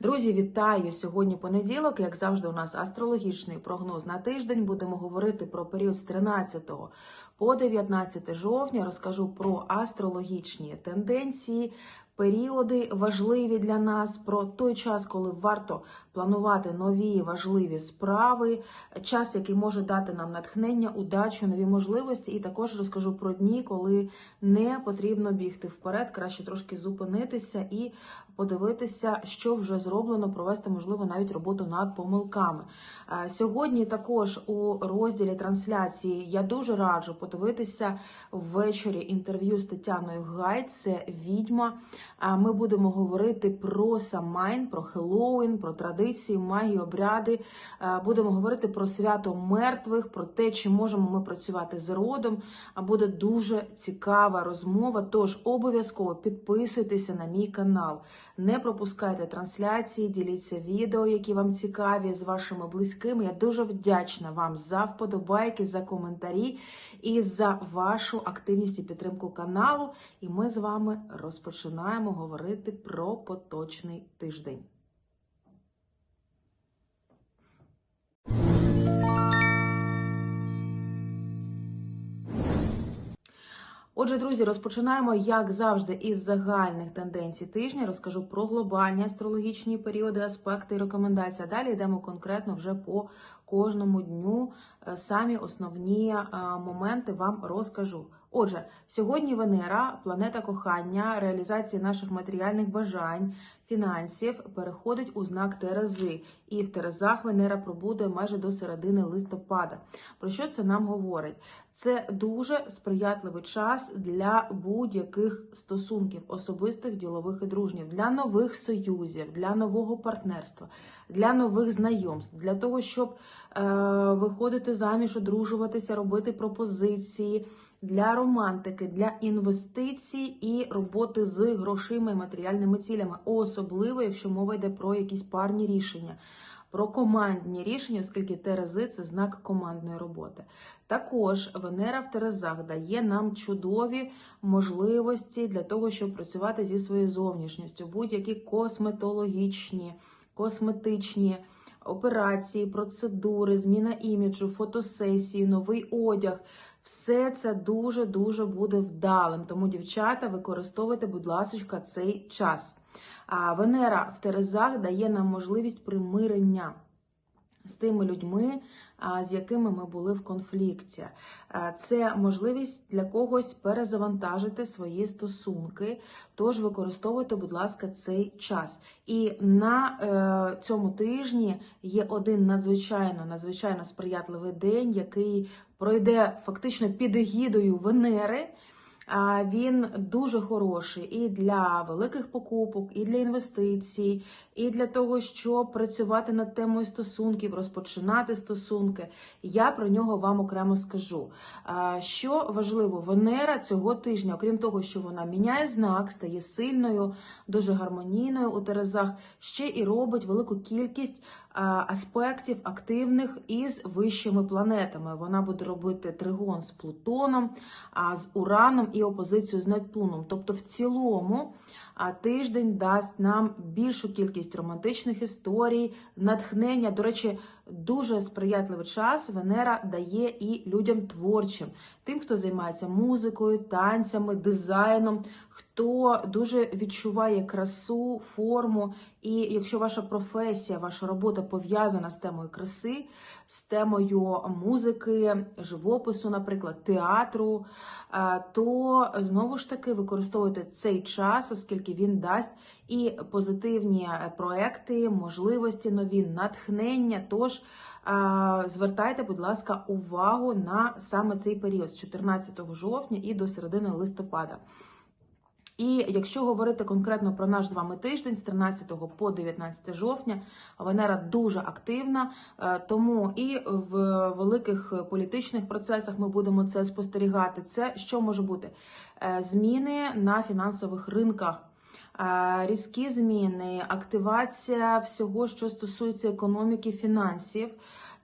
Друзі, вітаю! Сьогодні понеділок, як завжди, у нас астрологічний прогноз на тиждень. Будемо говорити про період з 13 по 19 жовтня. Розкажу про астрологічні тенденції, періоди важливі для нас, про той час, коли варто планувати нові важливі справи, час, який може дати нам натхнення, удачу, нові можливості. І також розкажу про дні, коли не потрібно бігти вперед, краще трошки зупинитися і подивитися, що вже зроблено, провести можливо навіть роботу над помилками. Е, Сьогодні також у розділі трансляції я дуже раджу подивитися ввечері інтерв'ю з Тетяною Гай. Це відьма. Ми будемо говорити про Самайн, про Хеллоуін, про традиції, магію, обряди. Е, Будемо говорити про свято мертвих, про те, чи можемо ми працювати з родом. Буде дуже цікава розмова. Тож обов'язково підписуйтеся на мій канал. Не пропускайте трансляції, діліться відео, які вам цікаві з вашими близькими. Я дуже вдячна вам за вподобайки, за коментарі і за вашу активність і підтримку каналу. І ми з вами розпочинаємо говорити про поточний тиждень. Отже, друзі, розпочинаємо, як завжди, із загальних тенденцій тижня. Розкажу про глобальні астрологічні періоди, аспекти і рекомендації. Далі йдемо конкретно вже по кожному дню. Е, Самі основні е, моменти вам розкажу. Отже, сьогодні Венера, планета кохання, реалізації наших матеріальних бажань, фінансів, переходить у знак Терези. І в Терезах Венера пробуде майже до середини листопада. Про що це нам говорить? Це дуже сприятливий час для будь-яких стосунків, особистих, ділових і дружніх, для нових союзів, для нового партнерства, для нових знайомств, для того, щоб е, виходити заміж, одружуватися, робити пропозиції. Для романтики, для інвестицій і роботи з грошима і матеріальними цілями, особливо якщо мова йде про якісь парні рішення, про командні рішення, оскільки Терези це знак командної роботи. Також Венера в Терезах дає нам чудові можливості для того, щоб працювати зі своєю зовнішністю, будь-які косметологічні, косметичні. Операції, процедури, зміна іміджу, фотосесії, новий одяг все це дуже-дуже буде вдалим. Тому, дівчата, використовуйте, будь ласка, цей час. А Венера в Терезах дає нам можливість примирення з тими людьми, з якими ми були в конфлікті. Це можливість для когось перезавантажити свої стосунки. Тож використовуйте, будь ласка, цей час. І на е, цьому тижні є один надзвичайно надзвичайно сприятливий день, який пройде фактично під егідою Венери. Він дуже хороший і для великих покупок, і для інвестицій, і для того, щоб працювати над темою стосунків, розпочинати стосунки. Я про нього вам окремо скажу. Що важливо, Венера цього тижня, окрім того, що вона міняє знак, стає сильною, дуже гармонійною у Терезах, ще і робить велику кількість аспектів активних із вищими планетами. Вона буде робити тригон з Плутоном, з Ураном і опозицію з Нептуном. Тобто, в цілому тиждень дасть нам більшу кількість романтичних історій, натхнення. До речі, дуже сприятливий час Венера дає і людям творчим, тим, хто займається музикою, танцями, дизайном, хто дуже відчуває красу, форму. І якщо ваша професія, ваша робота пов'язана з темою краси, з темою музики, живопису, наприклад, театру, то знову ж таки використовуйте цей час, оскільки він дасть і позитивні проекти, можливості нові, натхнення. Тож звертайте, будь ласка, увагу на саме цей період з 14 жовтня і до середини листопада. І якщо говорити конкретно про наш з вами тиждень з 13 по 19 жовтня, Венера дуже активна, е, тому і в великих політичних процесах ми будемо це спостерігати. Це що може бути? Е, зміни на фінансових ринках. Різкі зміни, активація всього, що стосується економіки, фінансів,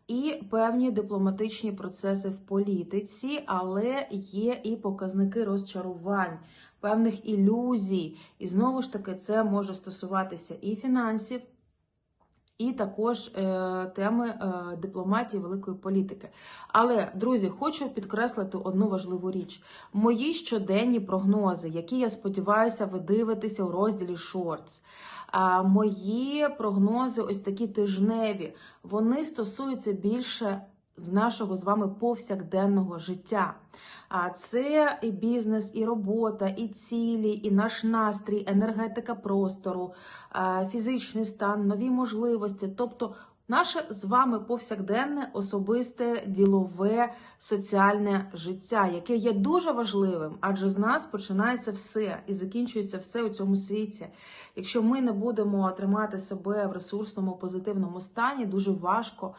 і певні дипломатичні процеси в політиці, але є і показники розчарувань, певних ілюзій. І знову ж таки, це може стосуватися і фінансів, і також е, теми е, дипломатії великої політики. Але, друзі, хочу підкреслити одну важливу річ: мої щоденні прогнози, які я сподіваюся, ви дивитеся у розділі. А мої прогнози, ось такі тижневі, вони стосуються більше нашого з вами повсякденного життя. А це і бізнес, і робота, і цілі, і наш настрій, енергетика простору, фізичний стан, нові можливості. Тобто, наше з вами повсякденне, особисте, ділове, соціальне життя, яке є дуже важливим, адже з нас починається все і закінчується все у цьому світі. Якщо ми не будемо тримати себе в ресурсному позитивному стані, дуже важко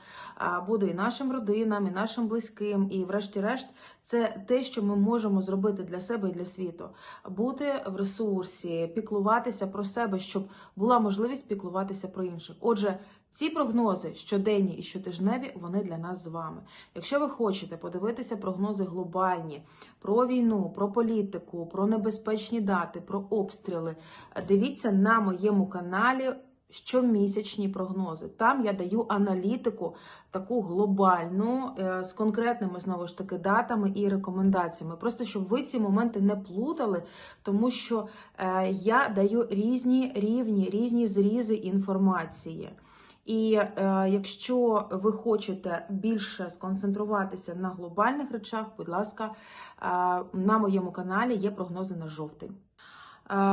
буде і нашим родинам, і нашим близьким, і, врешті-решт, це те, що ми можемо зробити для себе і для світу. Бути в ресурсі, піклуватися про себе, щоб була можливість піклуватися про інших. Отже, ці прогнози щоденні і щотижневі, вони для нас з вами. Якщо ви хочете подивитися прогнози глобальні про війну, про політику, про небезпечні дати, про обстріли, дивіться на моєму каналі. Щомісячні прогнози. Там я даю аналітику таку глобальну е, з конкретними знову ж таки датами і рекомендаціями. Просто щоб ви ці моменти не плутали, тому що е, я даю різні рівні, різні зрізи інформації. І е, якщо ви хочете більше сконцентруватися на глобальних речах, будь ласка, е, на моєму каналі є прогнози на жовтень.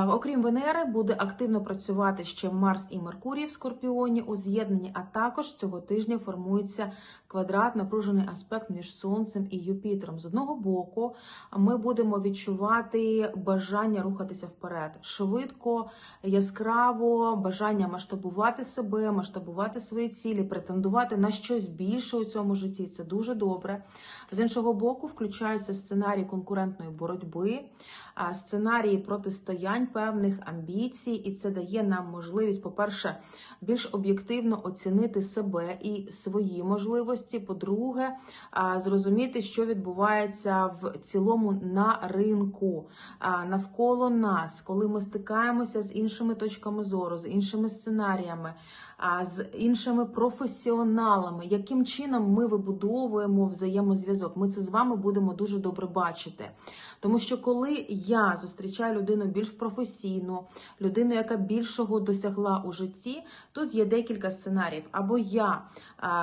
Окрім Венери, буде активно працювати ще Марс і Меркурій в Скорпіоні у з'єднанні, а також цього тижня формується квадрат, напружений аспект між Сонцем і Юпітером. З одного боку, ми будемо відчувати бажання рухатися вперед швидко, яскраво, бажання масштабувати себе, масштабувати свої цілі, претендувати на щось більше у цьому житті. Це дуже добре. З іншого боку, включаються сценарії конкурентної боротьби, сценарії протистоянь певних амбіцій, і це дає нам можливість, по-перше, більш об'єктивно оцінити себе і свої можливості. По-друге, зрозуміти, що відбувається в цілому на ринку навколо нас, коли ми стикаємося з іншими точками зору, з іншими сценаріями, з іншими професіоналами, яким чином ми вибудовуємо взаємозв'язок. Ми це з вами будемо дуже добре бачити. Тому що коли я зустрічаю людину більш професійну, людину, яка більшого досягла у житті, тут є декілька сценаріїв. Або я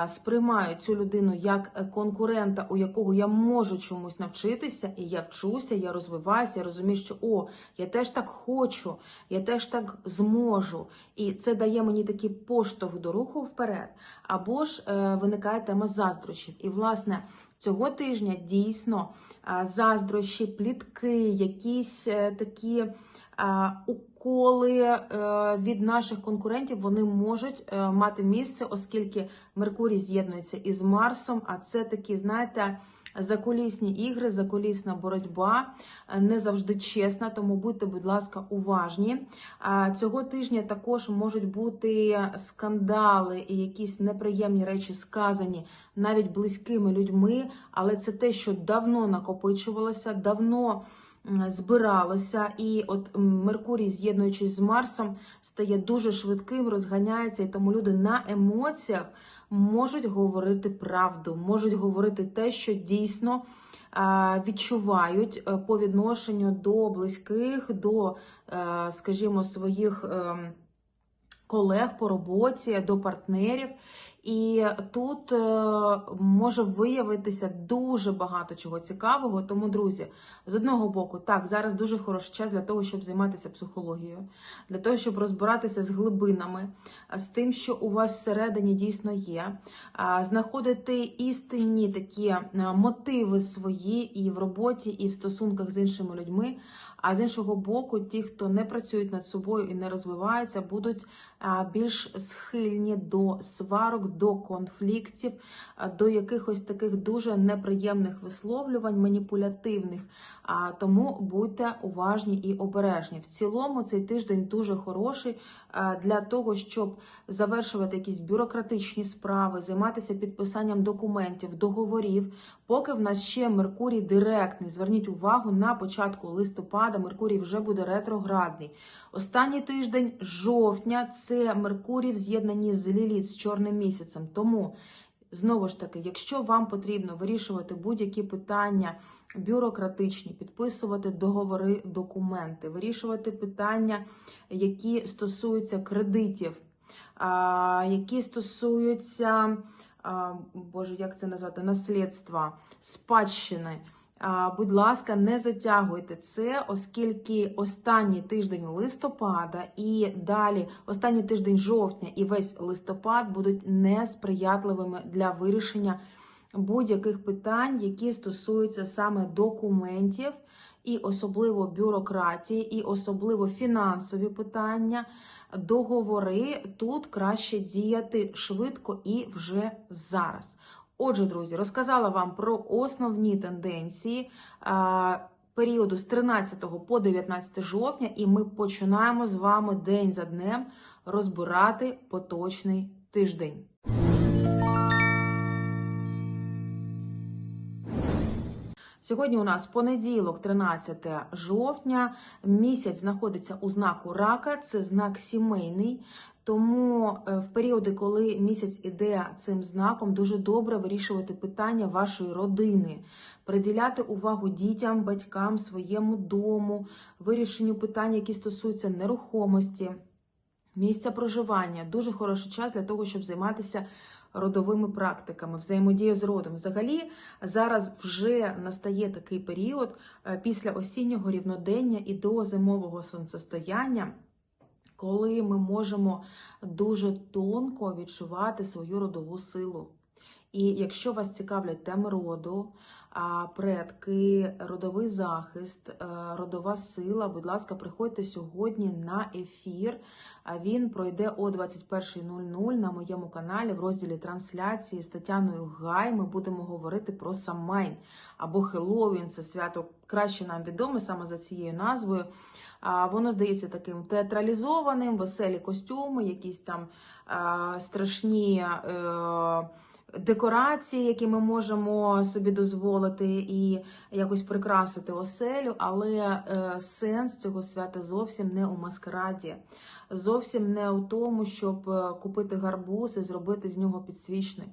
сприймаю цю людину як конкурента, у якого я можу чомусь навчитися, і я вчуся, я розвиваюся, я розумію, що о, я теж так хочу, я теж так зможу. І це дає мені такий поштовх до руху вперед. Або ж е, виникає тема заздрощів. І, власне, цього тижня дійсно заздрощі, плітки, якісь е, такі уколи е, від наших конкурентів вони можуть е, мати місце, оскільки Меркурій з'єднується із Марсом. А це такі, знаєте, закулісні ігри, закулісна боротьба е, не завжди чесна, тому будьте, будь ласка, уважні. А Цього тижня також можуть бути скандали і якісь неприємні речі сказані навіть близькими людьми, але це те, що давно накопичувалося, давно збиралося, і от Меркурій, з'єднуючись з Марсом, стає дуже швидким, розганяється, і тому люди на емоціях можуть говорити правду, можуть говорити те, що дійсно відчувають е, по відношенню до близьких, до, е, скажімо, своїх. ем, Колег по роботі, до партнерів, і тут е, може виявитися дуже багато чого цікавого. Тому, друзі, з одного боку, так, зараз дуже хороший час для того, щоб займатися психологією, для того, щоб розбиратися з глибинами, з тим, що у вас всередині дійсно є, знаходити істинні такі а, мотиви свої і в роботі, і в стосунках з іншими людьми. А з іншого боку, ті, хто не працюють над собою і не розвиваються, будуть більш схильні до сварок, до конфліктів, до якихось таких дуже неприємних висловлювань, маніпулятивних. Тому будьте уважні і обережні. В цілому цей тиждень дуже хороший для того, щоб завершувати якісь бюрократичні справи, займатися підписанням документів, договорів. Поки в нас ще Меркурій директний. Зверніть увагу на початку листопада. Меркурій вже буде ретроградний. Останній тиждень жовтня це Меркурій в з'єднанні з Ліліт з чорним місяцем. Тому знову ж таки, якщо вам потрібно вирішувати будь-які питання бюрократичні, підписувати договори, документи, вирішувати питання, які стосуються кредитів, які стосуються, Боже, як це назвати, наслідства, спадщини. Будь ласка, не затягуйте це, оскільки останній тиждень листопада і далі останній тиждень жовтня і весь листопад будуть несприятливими для вирішення будь-яких питань, які стосуються саме документів, і особливо бюрократії, і особливо фінансові питання, договори. Тут краще діяти швидко і вже зараз. Отже, друзі, розказала вам про основні тенденції періоду з 13 по 19 жовтня, і ми починаємо з вами день за днем розбирати поточний тиждень. Сьогодні у нас понеділок, 13 жовтня. Місяць знаходиться у знаку рака, це знак сімейний. Тому е, в періоди, коли місяць іде цим знаком, дуже добре вирішувати питання вашої родини, приділяти увагу дітям, батькам, своєму дому, вирішенню питань, які стосуються нерухомості, місця проживання. Дуже хороший час для того, щоб займатися родовими практиками, взаємодія з родом. Взагалі, зараз вже настає такий період е, після осіннього рівнодення і до зимового сонцестояння. Коли ми можемо дуже тонко відчувати свою родову силу. І якщо вас цікавлять теми роду, предки, родовий захист, е, родова сила, будь ласка, приходьте сьогодні на ефір. Він пройде о 21.00 на моєму каналі в розділі трансляції з Тетяною Гай. Ми будемо говорити про Самайн або Хеллоуін. Це свято краще нам відоме саме за цією назвою. Воно здається таким театралізованим, веселі костюми, якісь там страшні е, декорації, які ми можемо собі дозволити і якось прикрасити оселю. Але е, сенс цього свята зовсім не у маскараді, зовсім не у тому, щоб е, купити гарбуз і зробити з нього підсвічник.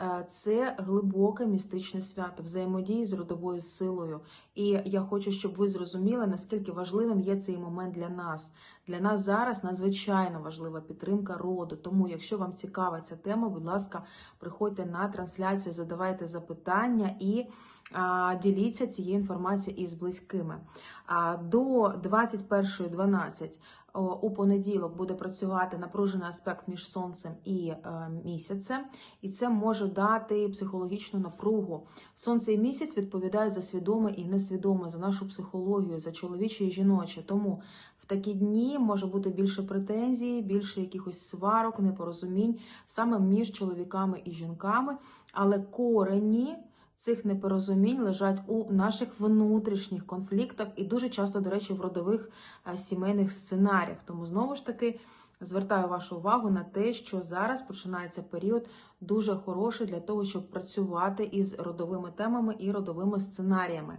Е, Це глибоке містичне свято, взаємодії з родовою силою. І я хочу, щоб ви зрозуміли, наскільки важливим є цей момент для нас. Для нас зараз надзвичайно важлива підтримка роду. Тому, якщо вам цікава ця тема, будь ласка, приходьте на трансляцію, задавайте запитання і а, діліться цією інформацією із близькими. А, до 21.12 у понеділок буде працювати напружений аспект між сонцем і е, місяцем, і це може дати психологічну напругу. Сонце і місяць відповідають за свідоме і несвідоме, за нашу психологію, за чоловіче і жіноче. Тому в такі дні може бути більше претензій, більше якихось сварок, непорозумінь саме між чоловіками і жінками, але корені цих непорозумінь лежать у наших внутрішніх конфліктах і дуже часто, до речі, в родових сімейних сценаріях. Тому знову ж таки звертаю вашу увагу на те, що зараз починається період дуже хороший для того, щоб працювати із родовими темами і родовими сценаріями.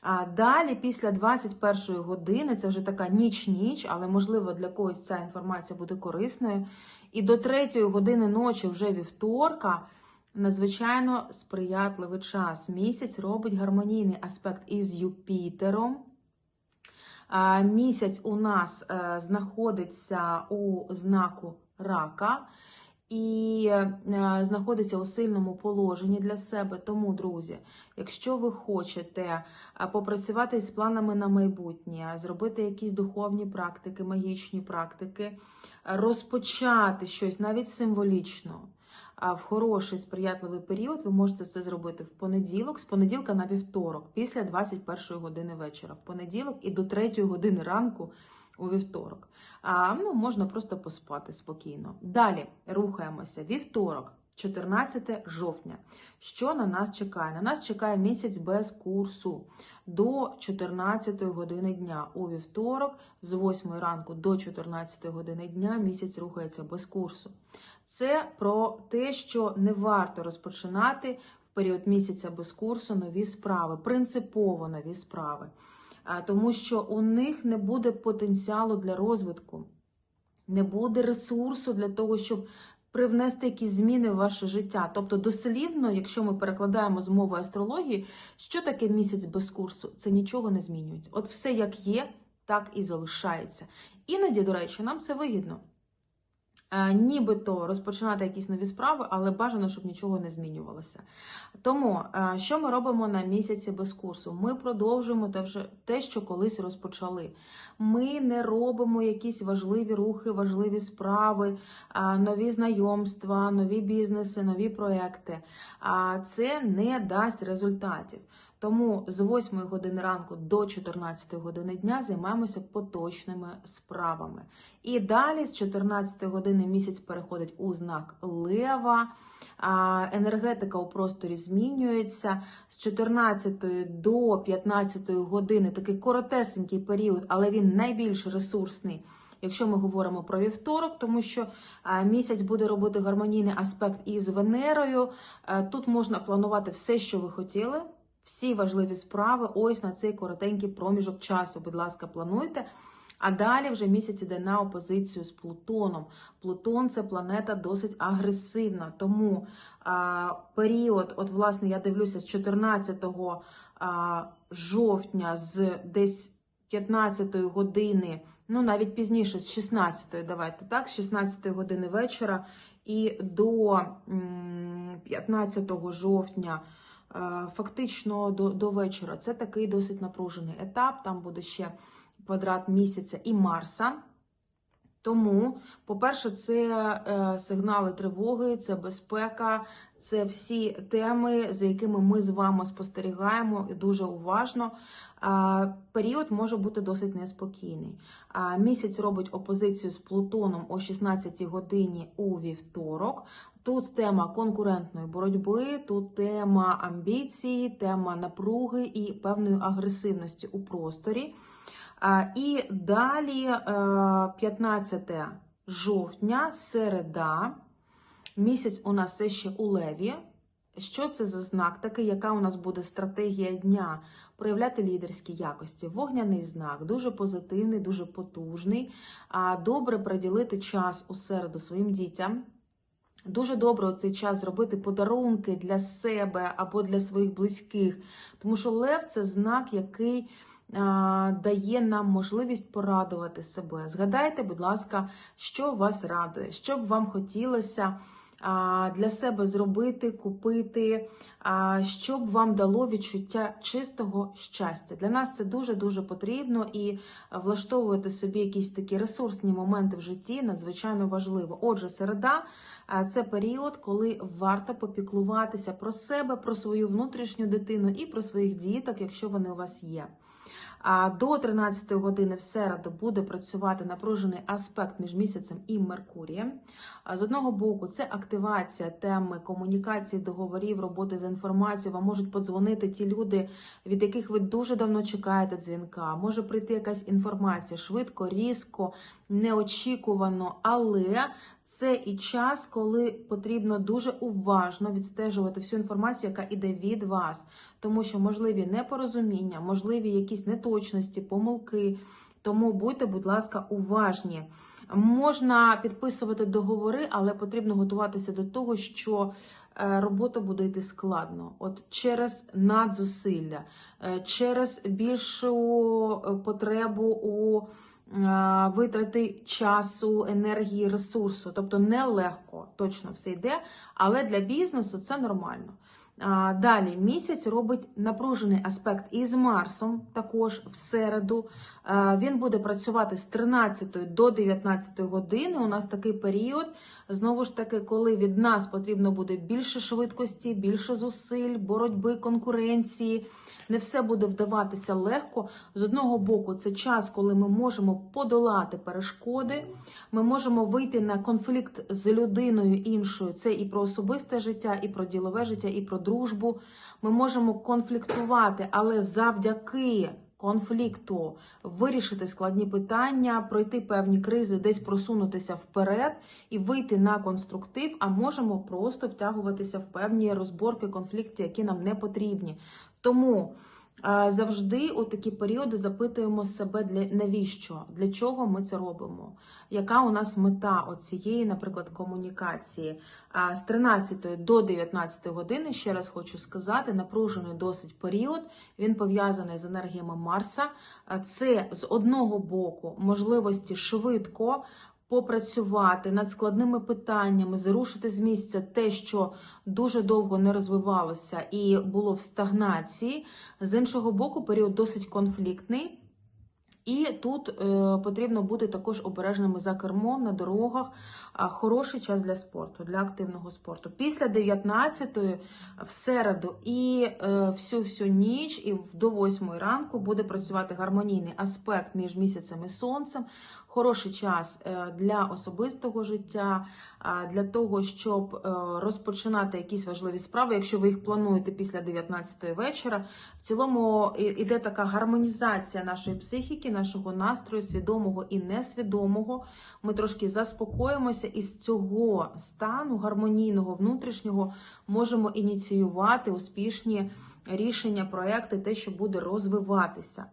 А далі, після 21 години, це вже така ніч-ніч, але можливо для когось ця інформація буде корисною. І до 3 години ночі, вже вівторка, надзвичайно сприятливий час. Місяць робить гармонійний аспект із Юпітером. Місяць у нас е, знаходиться у знаку рака і е, знаходиться у сильному положенні для себе. Тому, друзі, якщо ви хочете е, попрацювати з планами на майбутнє, зробити якісь духовні практики, магічні практики, розпочати щось навіть символічно. В хороший сприятливий період, ви можете це зробити в понеділок, з понеділка на вівторок, після 21 години вечора, в понеділок і до 3 години ранку у вівторок. А, ну, можна просто поспати спокійно. Далі рухаємося. Вівторок. 14 жовтня. Що на нас чекає? На нас чекає місяць без курсу до 14 години дня. У вівторок з 8 ранку до 14 години дня місяць рухається без курсу. Це про те, що не варто розпочинати в період місяця без курсу нові справи, принципово нові справи, тому що у них не буде потенціалу для розвитку, не буде ресурсу для того, щоб привнести якісь зміни в ваше життя. Тобто, дослівно, якщо ми перекладаємо з мови астрології, що таке місяць без курсу? Це нічого не змінюється. От все як є, так і залишається. Іноді, до речі, нам це вигідно. Е, Нібито розпочинати якісь нові справи, але бажано, щоб нічого не змінювалося. Тому, е, що ми робимо на місяці без курсу? Ми продовжуємо те, що колись розпочали. Ми не робимо якісь важливі рухи, важливі справи, нові знайомства, нові бізнеси, нові проекти. А це не дасть результатів. Тому з 8 години ранку до 14 години дня займаємося поточними справами. І далі з 14 години місяць переходить у знак Лева. Енергетика у просторі змінюється з 14 до 15 години такий коротесенький період, але він найбільш ресурсний. Якщо ми говоримо про вівторок, тому що місяць буде робити гармонійний аспект із Венерою. Тут можна планувати все, що ви хотіли, всі важливі справи. Ось на цей коротенький проміжок часу. Будь ласка, плануйте. А далі вже місяць іде на опозицію з Плутоном. Плутон це планета досить агресивна. Тому а, період, от власне, я дивлюся, з 14 а, жовтня, з десь 15 години, ну навіть пізніше, з 16, давайте так, з 16 години вечора і до м, 15 жовтня. Е, Фактично до, до вечора. Це такий досить напружений етап. Там буде ще квадрат місяця і Марса. Тому, по-перше, це е, сигнали тривоги, це безпека, це всі теми, за якими ми з вами спостерігаємо і дуже уважно. А, період може бути досить неспокійний. Місяць робить опозицію з Плутоном о 16 годині у вівторок. Тут тема конкурентної боротьби, тут тема амбіції, тема напруги і певної агресивності у просторі. І далі е, 15 жовтня, середа. Місяць у нас все ще у леві. Що це за знак такий, яка у нас буде стратегія дня? Проявляти лідерські якості. Вогняний знак, дуже позитивний, дуже потужний. Добре приділити час у середу своїм дітям. Дуже добре у цей час зробити подарунки для себе або для своїх близьких. Тому що лев це знак, який дає нам можливість порадувати себе. Згадайте, будь ласка, що вас радує, що б вам хотілося для себе зробити, купити, що б вам дало відчуття чистого щастя. Для нас це дуже-дуже потрібно і влаштовувати собі якісь такі ресурсні моменти в житті надзвичайно важливо. Отже, середа це період, коли варто попіклуватися про себе, про свою внутрішню дитину і про своїх діток, якщо вони у вас є. А до 13 години в середу буде працювати напружений аспект між місяцем і Меркурієм. З одного боку, це активація теми комунікації, договорів, роботи з інформацією. Вам можуть подзвонити ті люди, від яких ви дуже давно чекаєте дзвінка. Може прийти якась інформація швидко, різко, неочікувано, але це і час, коли потрібно дуже уважно відстежувати всю інформацію, яка іде від вас, тому що можливі непорозуміння, можливі якісь неточності, помилки. Тому будьте, будь ласка, уважні. Можна підписувати договори, але потрібно готуватися до того, що е, робота буде йти складно. От через надзусилля, е, через більшу е, потребу у витрати часу, енергії, ресурсу. Тобто нелегко точно все йде, але для бізнесу це нормально. Далі місяць робить напружений аспект із Марсом, також в середу. А, Він буде працювати з 13 до 19 години. У нас такий період, знову ж таки, коли від нас потрібно буде більше швидкості, більше зусиль, боротьби, конкуренції. Не все буде вдаватися легко. З одного боку, це час, коли ми можемо подолати перешкоди. Ми можемо вийти на конфлікт з людиною іншою. Це і про особисте життя, і про ділове життя, і про дружбу. Ми можемо конфліктувати, але завдяки конфлікту вирішити складні питання, пройти певні кризи, десь просунутися вперед і вийти на конструктив. А можемо просто втягуватися в певні розборки, конфлікти, які нам не потрібні. Тому. Завжди у такі періоди запитуємо себе для навіщо, для чого ми це робимо, яка у нас мета оцієї, наприклад, комунікації. З 13 до 19 години, ще раз хочу сказати, напружений досить період. Він пов'язаний з енергіями Марса. Це з одного боку можливості швидко попрацювати над складними питаннями, зрушити з місця те, що дуже довго не розвивалося і було в стагнації. З іншого боку, період досить конфліктний. І тут е, потрібно бути також обережними за кермом на дорогах. Хороший час для спорту, для активного спорту. Після 19-ї в середу і е, всю всю ніч, і до 8 ранку буде працювати гармонійний аспект між місяцем і сонцем. Хороший час е, для особистого життя, для того, щоб е, розпочинати якісь важливі справи, якщо ви їх плануєте після 19-ї вечора. В цілому іде така гармонізація нашої психіки, нашого настрою, свідомого і несвідомого. Ми трошки заспокоїмося, і з цього стану гармонійного внутрішнього можемо ініціювати успішні рішення, проекти, те, що буде розвиватися.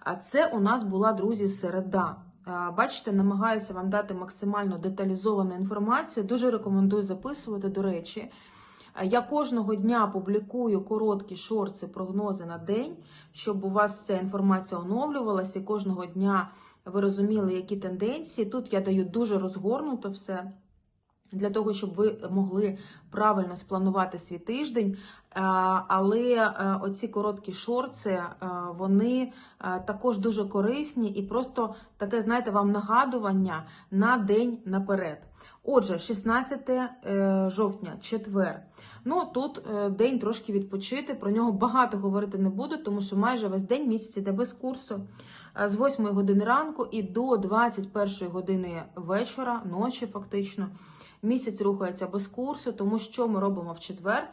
А це у нас була, друзі, середа. А, Бачите, намагаюся вам дати максимально деталізовану інформацію. Дуже рекомендую записувати, до речі. Я кожного дня публікую короткі шорти, прогнози на день, щоб у вас ця інформація оновлювалася, і кожного дня ви розуміли, які тенденції. Тут я даю дуже розгорнуто все. Для того, щоб ви могли правильно спланувати свій тиждень. Е, Але е, оці короткі шорти, е, вони також дуже корисні і просто таке, знаєте, вам нагадування на день наперед. Отже, 16 е, жовтня, четвер. Ну тут день трошки відпочити. Про нього багато говорити не буду, тому що майже весь день місяць іде без курсу. З 8 години ранку і до 21 години вечора, ночі фактично. Місяць рухається без курсу, тому що ми робимо в четвер.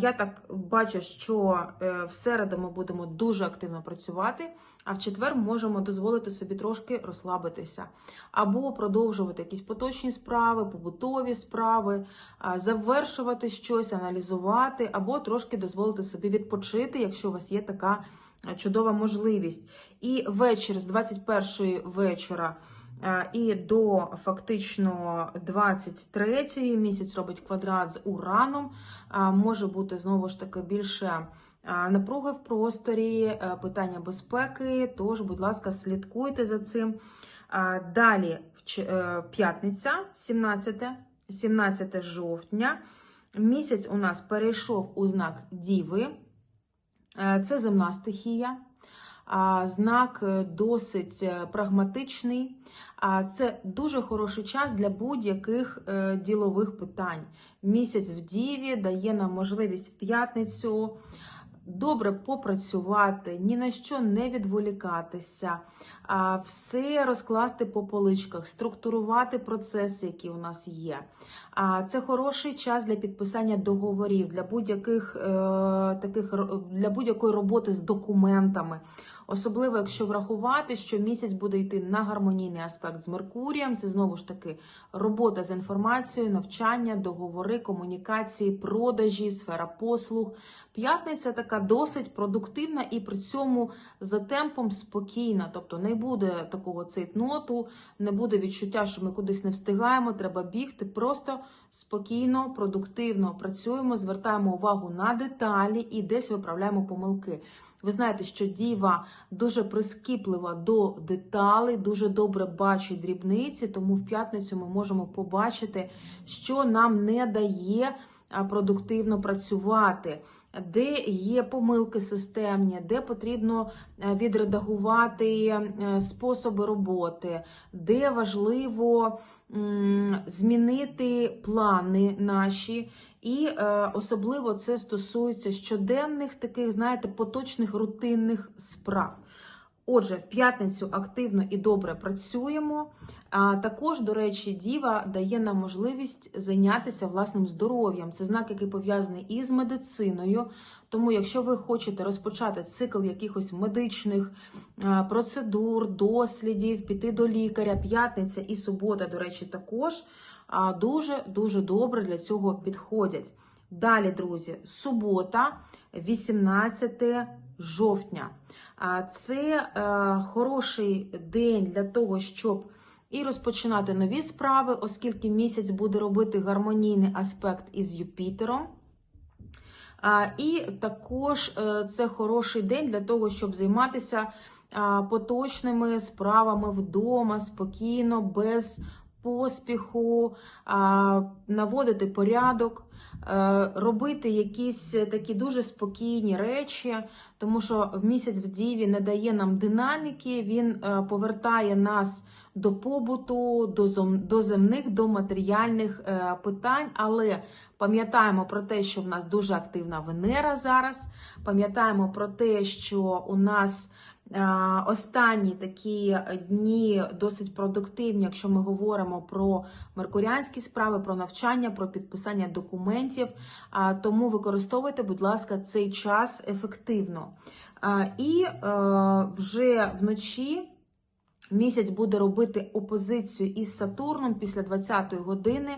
Я так бачу, що е, в середу ми будемо дуже активно працювати, а в четвер можемо дозволити собі трошки розслабитися, або продовжувати якісь поточні справи, побутові справи, завершувати щось, аналізувати, або трошки дозволити собі відпочити, якщо у вас є така е, чудова можливість. І вечір з 21 вечора. І до фактично 23-ї місяць робить квадрат з ураном. Може бути знову ж таки більше напруги в просторі, е, питання безпеки. Тож, будь ласка, слідкуйте за цим. Далі е, п'ятниця, 17, 17 жовтня. Місяць у нас перейшов у знак Діви. Е, Це земна стихія. Знак е, досить е, прагматичний. А Це дуже хороший час для будь-яких е, ділових питань. Місяць в Діві дає нам можливість в п'ятницю добре попрацювати, ні на що не відволікатися, все розкласти по поличках, структурувати процеси, які у нас є. А Це хороший час для підписання договорів, для будь-яких таких для будь-якої роботи з документами. Особливо, якщо врахувати, що місяць буде йти на гармонійний аспект з Меркурієм, це знову ж таки робота з інформацією, навчання, договори, комунікації, продажі, сфера послуг. П'ятниця така досить продуктивна і при цьому за темпом спокійна. Тобто не буде такого цейтноту, не буде відчуття, що ми кудись не встигаємо, треба бігти. Просто спокійно, продуктивно працюємо, звертаємо увагу на деталі і десь виправляємо помилки. Ви знаєте, що діва дуже прискіплива до деталей, дуже добре бачить дрібниці, тому в п'ятницю ми можемо побачити, що нам не дає продуктивно працювати, де є помилки системні, де потрібно е, відредагувати е, способи роботи, де важливо змінити плани наші. І е, особливо це стосується щоденних таких, знаєте, поточних рутинних справ. Отже, в п'ятницю активно і добре працюємо. А також, до речі, діва дає нам можливість зайнятися власним здоров'ям. Це знак, який пов'язаний із медициною. Тому, якщо ви хочете розпочати цикл якихось медичних процедур, дослідів, піти до лікаря, п'ятниця і субота, до речі, також а, дуже дуже добре для цього підходять. Далі, друзі, субота, 18 жовтня. Це е, хороший день для того, щоб і розпочинати нові справи, оскільки місяць буде робити гармонійний аспект із Юпітером. І також е, це хороший день для того, щоб займатися поточними справами вдома, спокійно, без поспіху, наводити порядок. е, Робити якісь такі дуже спокійні речі, тому що місяць в Діві не дає нам динаміки, він е, повертає нас до побуту, до земних, до матеріальних е, питань. Але пам'ятаємо про те, що в нас дуже активна Венера зараз. Пам'ятаємо про те, що у нас останні такі дні досить продуктивні, якщо ми говоримо про меркуріанські справи, про навчання, про підписання документів. Тому використовуйте, будь ласка, цей час ефективно. І е, вже вночі. Місяць буде робити опозицію із Сатурном після 20-ї години.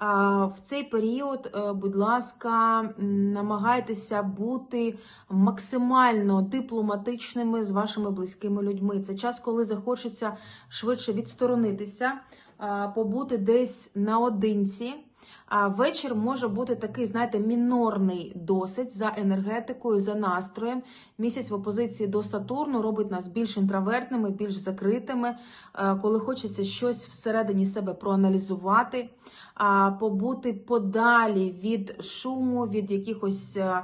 В цей період, е, будь ласка, намагайтеся бути максимально дипломатичними з вашими близькими людьми. Це час, коли захочеться швидше відсторонитися, побути десь наодинці. Вечір може бути такий, знаєте, мінорний досить за енергетикою, за настроєм. Місяць в опозиції до Сатурну робить нас більш інтровертними, більш закритими, е, коли хочеться щось всередині себе проаналізувати, побути подалі від шуму, від якихось е,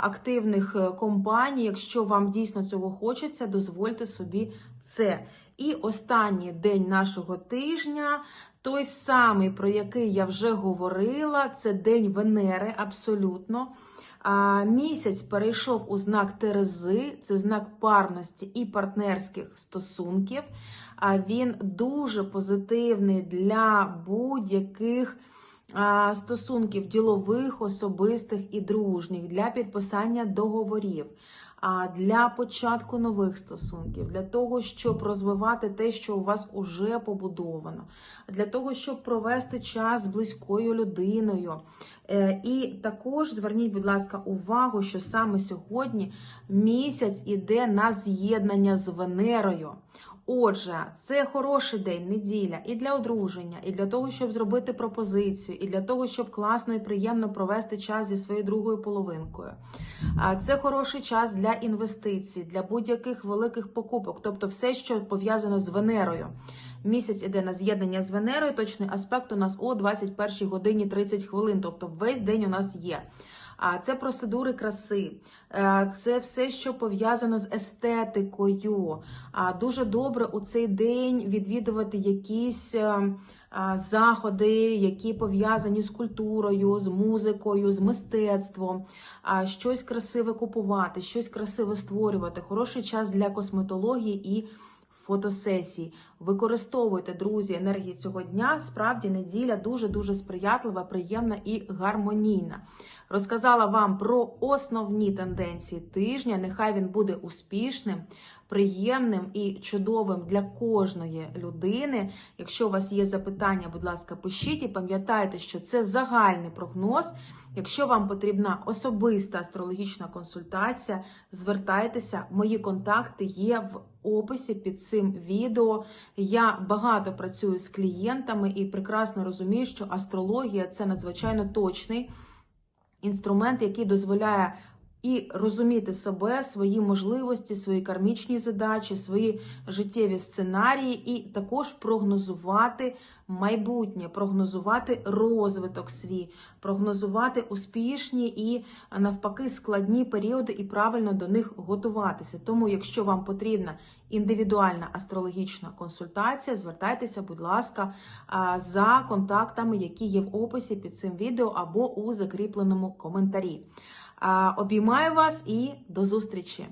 активних е, компаній. Якщо вам дійсно цього хочеться, дозвольте собі це. І останній день нашого тижня. Той самий, про який я вже говорила, це день Венери, абсолютно. А, Місяць перейшов у знак Терези, це знак парності і партнерських стосунків. А він дуже позитивний для будь-яких стосунків ділових, особистих і дружніх, для підписання договорів. Для початку нових стосунків, для того, щоб розвивати те, що у вас уже побудовано, для того, щоб провести час з близькою людиною. Е, І також зверніть, будь ласка, увагу, що саме сьогодні місяць іде на з'єднання з Венерою. Отже, це хороший день, неділя і для одруження, і для того, щоб зробити пропозицію, і для того, щоб класно і приємно провести час зі своєю другою половинкою. Це хороший час для інвестицій, для будь-яких великих покупок, тобто все, що пов'язано з Венерою. Місяць іде на з'єднання з Венерою. Точний аспект у нас о 21 годині 30 хвилин, тобто весь день у нас є. А це процедури краси, е, це все, що пов'язано з естетикою. Дуже добре у цей день відвідувати якісь е, заходи, які пов'язані з культурою, з музикою, з мистецтвом, щось красиве купувати, щось красиве створювати. Хороший час для косметології і фотосесій. Використовуйте, друзі, енергії цього дня. Справді неділя дуже дуже сприятлива, приємна і гармонійна. Розказала вам про основні тенденції тижня. Нехай він буде успішним, приємним і чудовим для кожної людини. Якщо у вас є запитання, будь ласка, пишіть і пам'ятайте, що це загальний прогноз. Якщо вам потрібна особиста астрологічна консультація, звертайтеся. Мої контакти є в описі під цим відео. Я багато працюю з клієнтами і прекрасно розумію, що астрологія це надзвичайно точний інструмент, який дозволяє і розуміти себе, свої можливості, свої кармічні задачі, свої життєві сценарії, і також прогнозувати майбутнє, прогнозувати розвиток свій, прогнозувати успішні і навпаки складні періоди і правильно до них готуватися. Тому, якщо вам потрібна індивідуальна астрологічна консультація, звертайтеся, будь ласка, за контактами, які є в описі під цим відео або у закріпленому коментарі. Обіймаю вас і до зустрічі!